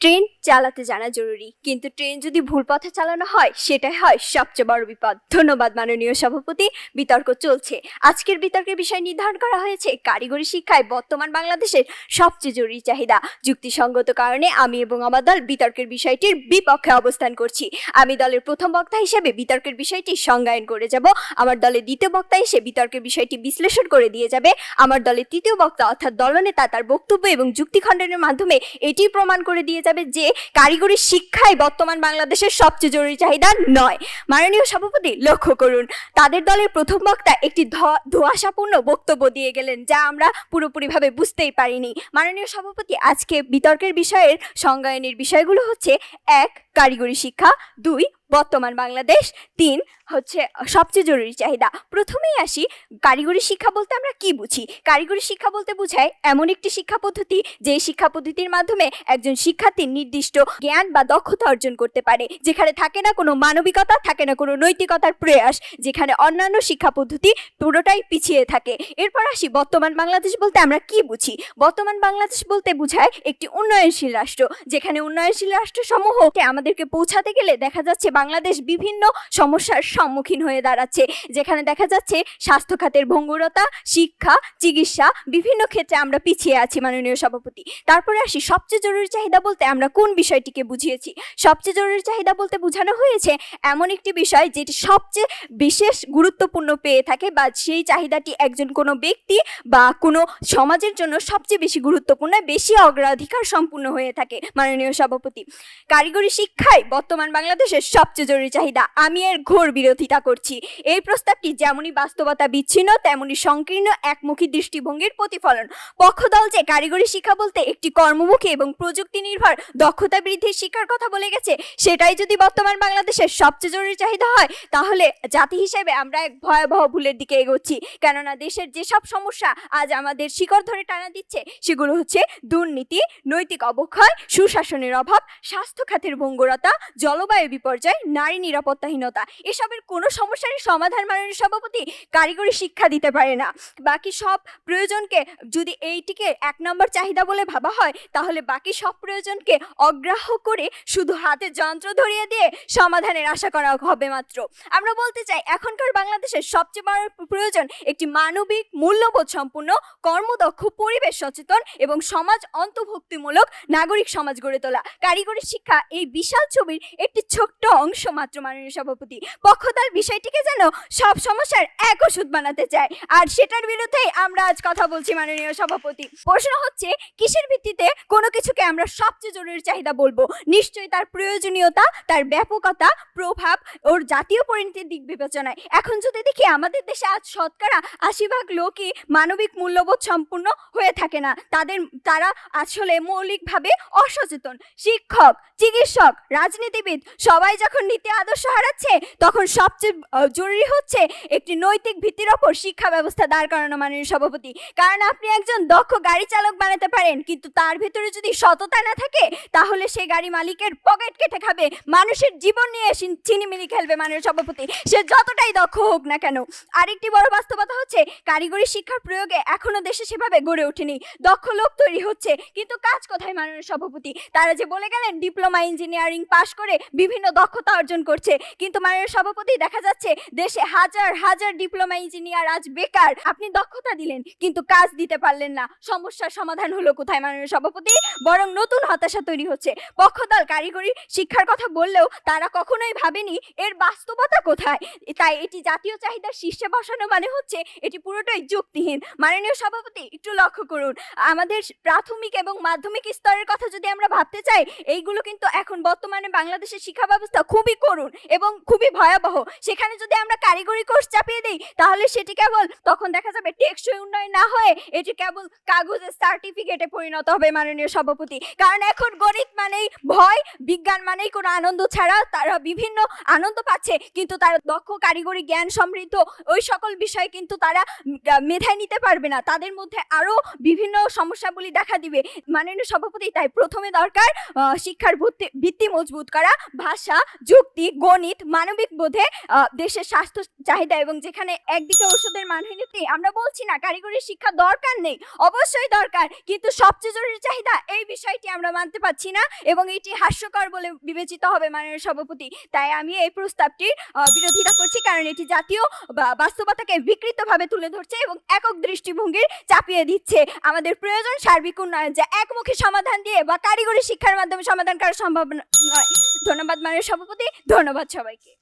Train চালাতে জানা জরুরি। কিন্তু ট্রেন যদি ভুল পথে চালানো হয়, সেটাই হয় সবচেয়ে বড় বিপদ। ধন্যবাদ মাননীয় সভাপতি। বিতর্ক চলছে। আজকের বিতর্কের বিষয় নির্ধারণ করা হয়েছে। কারিগরি শিক্ষায় বর্তমান বাংলাদেশের সবচেয়ে জরুরি চাহিদা। যুক্তিসঙ্গত কারণে আমি এবং আমার দল বিতর্কের বিষয়টির বিপক্ষে অবস্থান করছি। আমি দলের প্রথম বক্তা হিসেবে বিতর্কের বিষয়টি সংজ্ঞায়ন করে যাব। আমার দলের দ্বিতীয় বক্তা এসে বিতর্কের বিষয়টি বিশ্লেষণ করে দিয়ে যাবে। আমার দলের তৃতীয় বক্তা অর্থাৎ দলনেতা তার বক্তব্য এবং যুক্তি খণ্ডনের মাধ্যমে এটি প্রমাণ করে দিয়ে যাবে যে কারিগরি শিক্ষাই বর্তমান বাংলাদেশের সবচেয়ে জরুরি চাহিদা নয়। মাননীয় সভাপতি, লক্ষ্য করুন, তাদের দলের প্রথম বক্তা একটি ধোয়াশাপূর্ণ বক্তব্য দিয়ে গেলেন, যা আমরা পুরোপুরিভাবে বুঝতেই পারিনি। মাননীয় সভাপতি, আজকে বিতর্কের বিষয়ের সংজ্ঞায়নের বিষয়গুলো হচ্ছে, এক, কারিগরি শিক্ষা, দুই বর্তমান বাংলাদেশ তিন হচ্ছে সবচেয়ে জরুরি চাহিদা। প্রথমেই আসি কারিগরি শিক্ষা বলতে আমরা কি বুঝি? কারিগরি শিক্ষা বলতে বোঝায় এমন একটি শিক্ষা পদ্ধতি যে শিক্ষা পদ্ধতির মাধ্যমে একজন শিক্ষার্থী নির্দিষ্ট জ্ঞান বা দক্ষতা অর্জন করতে পারে। যেখানে থাকে না কোনো মানবিকতা, থাকে না কোনো নৈতিকতার প্রয়াস, যেখানে অন্যান্য শিক্ষা পদ্ধতি পুরোটাই পিছিয়ে থাকে। এরপর আসি বর্তমান বাংলাদেশ বলতে আমরা কি বুঝি? বর্তমান বাংলাদেশ বলতে বোঝায় একটি উন্নয়নশীল রাষ্ট্র, যেখানে উন্নয়নশীল রাষ্ট্রসমূহকে আমাদেরকে পৌঁছাতে গেলে দেখা যাচ্ছে বাংলাদেশ বিভিন্ন সমস্যার সম্মুখীন হয়ে দাঁড়াচ্ছে। যেখানে দেখা যাচ্ছে স্বাস্থ্য খাতের ভঙ্গুরতা, শিক্ষা, চিকিৎসা বিভিন্ন ক্ষেত্রে আমরা পিছিয়ে আছি মাননীয় সভাপতি। তারপরে আসি, সবচেয়ে জরুরি চাহিদা বলতে আমরা কোন বিষয়টিকে বুঝিয়েছি? সবচেয়ে জরুরি চাহিদা বলতে বোঝানো হয়েছে এমন একটি বিষয় যেটি সবচেয়ে বিশেষ গুরুত্বপূর্ণ পেয়ে থাকে বা সেই চাহিদাটি একজন কোনো ব্যক্তি বা কোনো সমাজের জন্য সবচেয়ে বেশি গুরুত্বপূর্ণ, বেশি অগ্রাধিকার সম্পূর্ণ হয়ে থাকে মাননীয় সভাপতি। কারিগরি শিক্ষায় বর্তমান বাংলাদেশের সবচেয়ে জরুরি চাহিদা। আমি এর ঘোর বিরোধিতা করছি। এই প্রস্তাবটি যেমনই বাস্তবতা বিচ্ছিন্ন তেমনি সংকীর্ণ, একমুখী দৃষ্টিভঙ্গির প্রতিফলন। পক্ষদল যে কারিগরি শিক্ষা বলতে একটি কর্মমুখী এবং প্রযুক্তি নির্ভর দক্ষতা বৃদ্ধির শিক্ষার কথা বলে গেছে, সেটাই যদি বর্তমান বাংলাদেশের সবচেয়ে জরুরি চাহিদা হয়, তাহলে জাতি হিসেবে আমরা এক ভয়াবহ ভুলের দিকে এগোচ্ছি। কেননা দেশের যেসব সমস্যা আজ আমাদের শিকড় ধরে টানা দিচ্ছে, সেগুলো হচ্ছে দুর্নীতি, নৈতিক অবক্ষয়, সুশাসনের অভাব স্বাস্থ্য খাতের ভঙ্গুরতা, জলবায়ু বিপর্যয় নারী নিরাপত্তাহীনতা। এসবের কোনো সমস্যারই সমাধান মাননীয় সভাপতি কারিগরি শিক্ষা দিতে পারে না। বাকি সব প্রয়োজনকে যদি এইটিকে এক নম্বর চাহিদা বলে ভাবা হয়, তাহলে বাকি সব প্রয়োজনকে অগ্রাহ্য করে শুধু হাতে যন্ত্র ধরিয়ে দিয়ে সমাধানের আশা করা হবে মাত্র। আমরা বলতে চাই, এখনকার বাংলাদেশের সবচেয়ে বড় প্রয়োজন একটি মানবিক, মূল্যবোধ সম্পূর্ণ, কর্মদক্ষ, পরিবেশ সচেতন এবং সমাজ অন্তর্ভুক্তিমূলক নাগরিক সমাজ গড়ে তোলা। কারিগরি শিক্ষা এই বিশাল ছবির একটি ছোট্ট অংশ। মাত্র মাননীয় সভাপতি। পক্ষদল বিষয়টিকে যেন সব সমস্যার এক ওষুধ বানাতে চায়। আর সেটার বিরুদ্ধেই আমরা আজ কথা বলছি মাননীয় সভাপতি। প্রশ্ন হচ্ছে, কিসের ভিত্তিতে কোনো কিছুকে আমরা সবচেয়ে জরুরি চাহিদা বলব? নিশ্চয়ই তার প্রয়োজনীয়তা, তার ব্যাপকতা, প্রভাব ওর জাতীয় পরিণতির দিক বিবেচনায়। এখন যদি দেখি আমাদের দেশে আজ শতকরা আশি ভাগ লোকই মানবিক মূল্যবোধ সম্পূর্ণ হয়ে থাকে না। তাদের, তারা আসলে মৌলিকভাবে অসচেতন। শিক্ষক, চিকিৎসক, রাজনীতিবিদ, সবাই যখন নীতি আদর্শ হারাচ্ছে, তখন সবচেয়ে জরুরি হচ্ছে একটি নৈতিক ভিত্তির ওপর শিক্ষা ব্যবস্থা দাঁড় করানো মাননীয় সভাপতি। কারণ আপনি একজন দক্ষ গাড়ি চালক বানাতে পারেন, কিন্তু তার ভেতরে যদি সততা না থাকে, তাহলে সে গাড়ি মালিকের পকেট কেটে খাবে, মানুষের জীবন নিয়ে চিন- চিনিমিনি খেলবে মাননীয় সভাপতি। সে যতটাই দক্ষ হোক না কেন। আরেকটি বড় বাস্তবতা হচ্ছে, কারিগরি শিক্ষার প্রয়োগে এখনও দেশে সেভাবে গড়ে ওঠেনি। দক্ষ লোক তৈরি হচ্ছে, কিন্তু কাজ কোথায় মাননীয় সভাপতি? তারা যে বলে গেলেন, ডিপ্লোমা ইঞ্জিনিয়ারিং পাশ করে বিভিন্ন দক্ষতা অর্জন করছে। কিন্তু মাননীয় সভাপতি, দেখা যাচ্ছে দেশে হাজার হাজার ডিপ্লোমা ইঞ্জিনিয়ার আজ বেকার। আপনি দক্ষতা দিলেন, কিন্তু কাজ দিতে পারলেন না। সমস্যার সমাধান হলো কোথায়, মাননীয় সভাপতি? বরং নতুন হতাশা তৈরি হচ্ছে। পক্ষদল কারিগরি শিক্ষার কথা বললেও তারা কখনোই ভাবেনি এর বাস্তবতা কোথায়। তাই এটি জাতীয় চাহিদার শীর্ষে বসানো মানে হচ্ছে এটি পুরোটাই যুক্তিহীন। মাননীয় সভাপতি, একটু লক্ষ্য করুন। আমাদের প্রাথমিক এবং মাধ্যমিক স্তরের কথা যদি আমরা ভাবতে চাই, এইগুলো কিন্তু এখন বর্তমানে বাংলাদেশের শিক্ষা ব্যবস্থা খুবই করুণ এবং খুবই ভয়াবহ। সেখানে যদি আমরা কারিগরি কোর্স চাপিয়ে দিই, তাহলে সেটি কেবল তখন দেখা যাবে টেকসই উন্নয়ন না হয়ে এটি কেবল কাগজের সার্টিফিকেটে পরিণত হবে মাননীয় সভাপতি। কারণ এখন গণিত মানেই ভয়, বিজ্ঞান মানেই কোনো আনন্দ ছাড়া তারা বিভিন্ন আনন্দ পাচ্ছে। কিন্তু তারা দক্ষ, কারিগরি, জ্ঞান সমৃদ্ধ ওই সকল বিষয়ে কিন্তু তারা মেধায় নিতে পারবে না। তাদের মধ্যে আরও বিভিন্ন সমস্যাগুলি দেখা দিবে। মাননীয় সভাপতি, তাই প্রথমে দরকার শিক্ষার ভিত্তি ভিত্তি মজবুত করা, ভাষা, যুক্তি, গণিত, মানবিক বোধে দেশের স্বাস্থ্য চাহিদা এবং যেখানে একদিকে ওষুধের মানহানিতে আমরা বলছি না কারিগরি শিক্ষা দরকার নেই। অবশ্যই দরকার, কিন্তু সবচেয়ে জরুরি চাহিদা এই বিষয়টি আমরা মানতে পারছি না। এবং এটি হাস্যকর বলে বিবেচিত হবে মাননীয় সভাপতি। তাই আমি এই প্রস্তাবটির বিরোধিতা করছি কারণ এটি জাতীয় বা- বাস্তবতাকে বিকৃতভাবে তুলে ধরছে এবং একক দৃষ্টিভঙ্গির চাপিয়ে দিচ্ছে। আমাদের প্রয়োজন সার্বিক উন্নয়ন যা একমুখী সমাধান দিয়ে বা কারিগরি শিক্ষার মাধ্যমে সমাধান করা সম্ভব নয়। ধন্যবাদ মাননীয় সভাপতি, ধন্যবাদ সবাইকে।